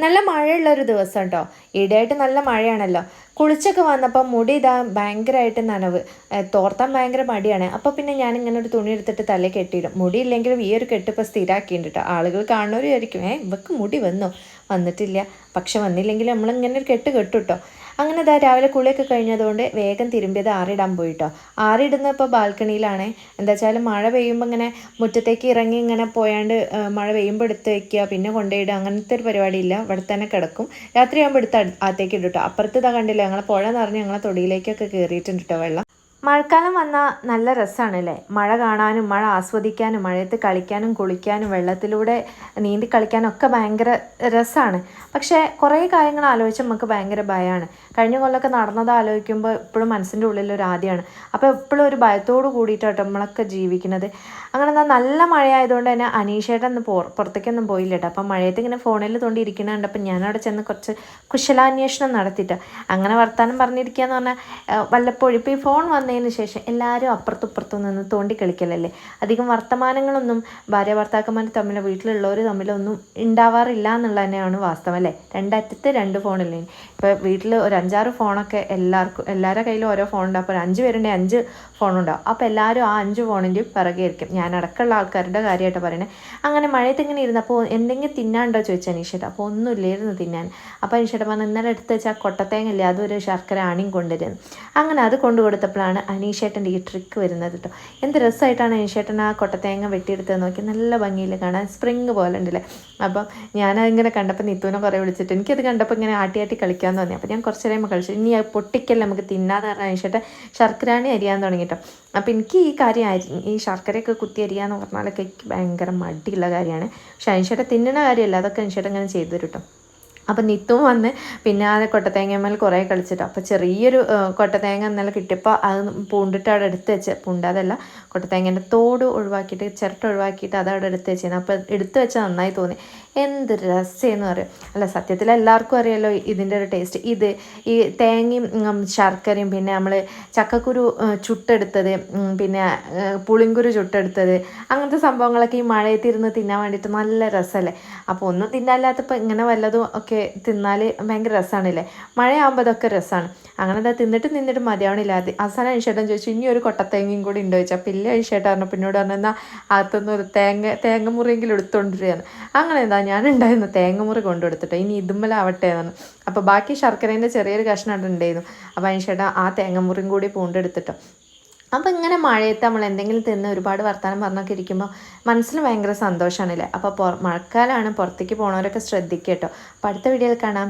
നല്ല മഴയുള്ള ഒരു ദിവസം കേട്ടോ ഇടയായിട്ട് നല്ല മഴയാണല്ലോ. കുളിച്ചൊക്കെ വന്നപ്പോൾ മുടി ഇതാ ഭയങ്കരമായിട്ട് നനവ്. ഏഹ് തോർത്താൻ ഭയങ്കര മടിയാണ്. അപ്പോൾ പിന്നെ ഞാൻ ഇങ്ങനെ ഒരു തുണി എടുത്തിട്ട് തല കെട്ടിയിടും. മുടി ഇല്ലെങ്കിലും ഈ ഒരു കെട്ടിപ്പോൾ സ്ഥിരമാക്കിയിട്ടുണ്ട് കേട്ടോ ആളുകൾ കാണുന്നവർ വിചാരിക്കും ഏ ഇവക്ക് മുടി വന്നു? വന്നിട്ടില്ല. പക്ഷെ വന്നില്ലെങ്കിൽ നമ്മളിങ്ങനെ ഒരു കെട്ട് കെട്ടു കേട്ടോ അങ്ങനെ ഇതാ രാവിലെ കുളിയൊക്കെ കഴിഞ്ഞതുകൊണ്ട് വേഗം തിരുമ്പിയത് ആറിടാൻ പോയിട്ടോ. ആറിടുന്ന ഇപ്പോൾ ബാൽക്കണിയിലാണ്. എന്താ വെച്ചാൽ മഴ പെയ്യുമ്പോൾ ഇങ്ങനെ മുറ്റത്തേക്ക് ഇറങ്ങി ഇങ്ങനെ പോയാണ്ട് മഴ പെയ്യുമ്പോൾ എടുത്ത് വയ്ക്കുക പിന്നെ കൊണ്ടുപോയിടുക അങ്ങനത്തെ ഒരു പരിപാടിയില്ല. ഇവിടെ തന്നെ കിടക്കും. രാത്രിയാകുമ്പോൾ എടുത്ത് അകത്തേക്ക് ഇടും കേട്ടോ അപ്പുറത്ത് ഇതാ കണ്ടില്ല ഞങ്ങളെ പുഴ നിറഞ്ഞ് ഞങ്ങളെ തൊടിയിലേക്കൊക്കെ കയറിയിട്ടുണ്ട് കേട്ടോ വെള്ളം. മഴക്കാലം വന്നാൽ നല്ല രസമാണ് അല്ലേ മഴ കാണാനും മഴ ആസ്വദിക്കാനും മഴയത്ത് കളിക്കാനും കുളിക്കാനും വെള്ളത്തിലൂടെ നീന്തി കളിക്കാനും ഒക്കെ ഭയങ്കര രസമാണ് പക്ഷേ കുറേ കാര്യങ്ങൾ ആലോചിച്ച് നമുക്ക് ഭയങ്കര ഭയമാണ് കഴിഞ്ഞ കൊല്ലമൊക്കെ നടന്നത് ആലോചിക്കുമ്പോൾ ഇപ്പോഴും മനസ്സിന്റെ ഉള്ളിൽ ഒരു ആദ്യമാണ് അപ്പോൾ എപ്പോഴും ഒരു ഭയത്തോട് കൂടിയിട്ടാണ് നമ്മളൊക്കെ ജീവിക്കുന്നത്. അങ്ങനെ എന്താ നല്ല മഴയായതുകൊണ്ട് തന്നെ അനീഷേട്ടൻ ഒന്ന് പുറ പുറത്തേക്കൊന്നും പോയില്ല കേട്ടോ അപ്പം മഴയത്ത് ഇങ്ങനെ ഫോണിൽ തോണ്ടി അപ്പം ഞാനവിടെ ചെന്ന് കുറച്ച് കുശലാന്വേഷണം നടത്തിയിട്ട് അങ്ങനെ വർത്താനം പറഞ്ഞിരിക്കുക എന്ന് പറഞ്ഞാൽ വല്ലപ്പോഴും ഇപ്പോൾ ഈ ഫോൺ വന്നതിന് ശേഷം എല്ലാവരും അപ്പുറത്തും ഇപ്പുറത്തും നിന്ന് തോണ്ടി കളിക്കലല്ലേ? അധികം വർത്തമാനങ്ങളൊന്നും ഭാര്യ ഭർത്താക്കന്മാർ തമ്മിൽ വീട്ടിലുള്ളവർ തമ്മിലൊന്നും ഉണ്ടാവാറില്ല എന്നുള്ളത് തന്നെയാണ് വാസ്തവം അല്ലേ? രണ്ടറ്റത്ത് രണ്ട് ഫോണില്ലേ? ഇപ്പോൾ വീട്ടിൽ ഒരു അഞ്ചാറ് ഫോണൊക്കെ എല്ലാവർക്കും എല്ലാവരുടെ കയ്യിലും ഓരോ ഫോൺ ഉണ്ടാവും അപ്പോൾ അഞ്ച് പേരുണ്ടെങ്കിൽ അഞ്ച് ഫോണുണ്ടാവും അപ്പോൾ എല്ലാവരും ആ അഞ്ച് ഫോണിന്റെയും പിറകെ ആയിരിക്കും ഞാൻ അടക്കമുള്ള ആൾക്കാരുടെ കാര്യമായിട്ട് പറയണേ. അങ്ങനെ മഴയത്ത് ഇങ്ങനെ ഇരുന്ന് അപ്പോൾ എന്തെങ്കിലും തിന്നാണ്ടോ ചോദിച്ചു അനീഷേട്ട. അപ്പോൾ ഒന്നുമില്ലായിരുന്നു തിന്നാൻ. അപ്പോൾ അനീഷേട്ട പറഞ്ഞു ഇന്നലെ എടുത്ത് വെച്ചാൽ കൊട്ടത്തേങ്ങല്ലേ അതൊരു ശർക്കര ആണിയും കൊണ്ടുവരുന്നത് അങ്ങനെ അത് കൊണ്ടു കൊടുത്തപ്പോഴാണ് അനീഷേട്ടന്റെ ഈ ട്രിക്ക് വരുന്നത് കേട്ടോ എന്ത് രസമായിട്ടാണ് അനീഷേട്ടൻ ആ കൊട്ടത്തേങ്ങ വെട്ടിയെടുത്തത് നോക്കി? നല്ല ഭംഗിയിൽ കാണാൻ സ്പ്രിങ് പോലെ ഉണ്ടല്ലേ? അപ്പം ഞാനതിങ്ങനെ കണ്ടപ്പോൾ നിത്തുവിനെ കുറേ വിളിച്ചിട്ട് എനിക്കത് കണ്ടപ്പോൾ ഇങ്ങനെ ആട്ടി ആട്ടി കളിക്കാൻ തോന്നി അപ്പോൾ ഞാൻ കുറച്ച് നേരം കളിച്ചു. ഇനി അത് പൊട്ടിക്കല്ലേ നമുക്ക് തിന്നാന്ന് പറഞ്ഞ അനീഷേട്ടൻ ശർക്കരാണി അരിയാൻ തുടങ്ങി കേട്ടോ അപ്പോൾ എനിക്ക് ഈ കാര്യം ഈ ശർക്കരയൊക്കെ കുത്തി അരിയാന്ന് പറഞ്ഞാലൊക്കെ എനിക്ക് ഭയങ്കര മടിയുള്ള കാര്യമാണ്. പക്ഷെ അനിഷേട്ടൻ തിന്നണ കാര്യമല്ല. അതൊക്കെ അനിഷേട്ടൻ ഇങ്ങനെ ചെയ്തു തരും കേട്ടോ അപ്പം നിത്തും വന്ന് പിന്നെ ആ കൊട്ടത്തേങ്ങമ്മേൽ കുറേ കളിച്ചിട്ട്. അപ്പോൾ ചെറിയൊരു കൊട്ടത്തേങ്ങ ഇന്നലെ കിട്ടിയപ്പോൾ അത് പൂണ്ടിട്ട് അവിടെ എടുത്ത് വെച്ച്. പൂണ്ടതല്ല കൊട്ടത്തേങ്ങേന്റെ തോട് ഒഴിവാക്കിയിട്ട് ചിരട്ട ഒഴിവാക്കിയിട്ട് അത് അവിടെ എടുത്ത് വെച്ചിരുന്നു. അപ്പോൾ എടുത്ത് വെച്ചാൽ നന്നായി തോന്നി. എന്ത് രസമെന്ന് പറയും. അല്ല സത്യത്തിൽ എല്ലാവർക്കും അറിയാലോ ഇതിന്റെ ഒരു ടേസ്റ്റ്. ഇത് ഈ തേങ്ങയും ശർക്കരയും പിന്നെ നമ്മൾ ചക്കക്കുരു ചുട്ടെടുത്തത് പിന്നെ പുളിങ്കുരു ചുട്ടെടുത്തത് അങ്ങനത്തെ സംഭവങ്ങളൊക്കെ ഈ മഴയത്തിരുന്ന് തിന്നാൻ വേണ്ടിയിട്ട് നല്ല രസമല്ലേ അപ്പോൾ ഒന്നും തിന്നാല്ലാത്തപ്പോൾ ഇങ്ങനെ വല്ലതും ഒക്കെ തിന്നാൽ ഭയങ്കര രസമാണല്ലേ മഴയാകുമ്പോൾ അതൊക്കെ രസമാണ് അങ്ങനെ എന്താ തിന്നിട്ട് നിന്നിട്ട് മതിയാവണില്ല. അത് അവസാനം അഴിച്ചേട്ടൻ ചോദിച്ചു ഇനി ഒരു കൊട്ടത്തേങ്ങയും കൂടി ഉണ്ട്? ചോദിച്ചാൽ പിന്നെ അഴിച്ചേട്ടൻ പറഞ്ഞു. പിന്നോട് പറഞ്ഞു എന്നാൽ അകത്തുനിന്ന് ഒരു തേങ്ങ തേങ്ങ മുറിയെങ്കിലും എടുത്തുകൊണ്ടിരിക്കുകയാണ് അങ്ങനെ എന്താ ഞാൻ ഉണ്ടായിരുന്നു തേങ്ങ മുറി കൊണ്ടുകൊടുത്തിട്ട്. ഇനി ഇതുമ്മലാവട്ടെ എന്നാണ് അപ്പോൾ ബാക്കി ശർക്കരേന്റെ ചെറിയൊരു കഷ്ണം ഉണ്ടായിരുന്നു. അപ്പോൾ അഴിച്ചേട്ടൻ ആ തേങ്ങ മുറിയും കൂടി പൂണ്ടെടുത്തിട്ടോ അപ്പോൾ ഇങ്ങനെ മഴയത്ത് നമ്മൾ എന്തെങ്കിലും തിന്ന് ഒരുപാട് വർത്തമാനം പറഞ്ഞൊക്കെ ഇരിക്കുമ്പോൾ മനസ്സിന് ഭയങ്കര സന്തോഷമാണല്ലേ അപ്പോൾ മഴക്കാലമാണ് പുറത്തേക്ക് പോണവരൊക്കെ ശ്രദ്ധിക്കുക കേട്ടോ. അപ്പോൾ അടുത്ത വീഡിയോയിൽ കാണാം.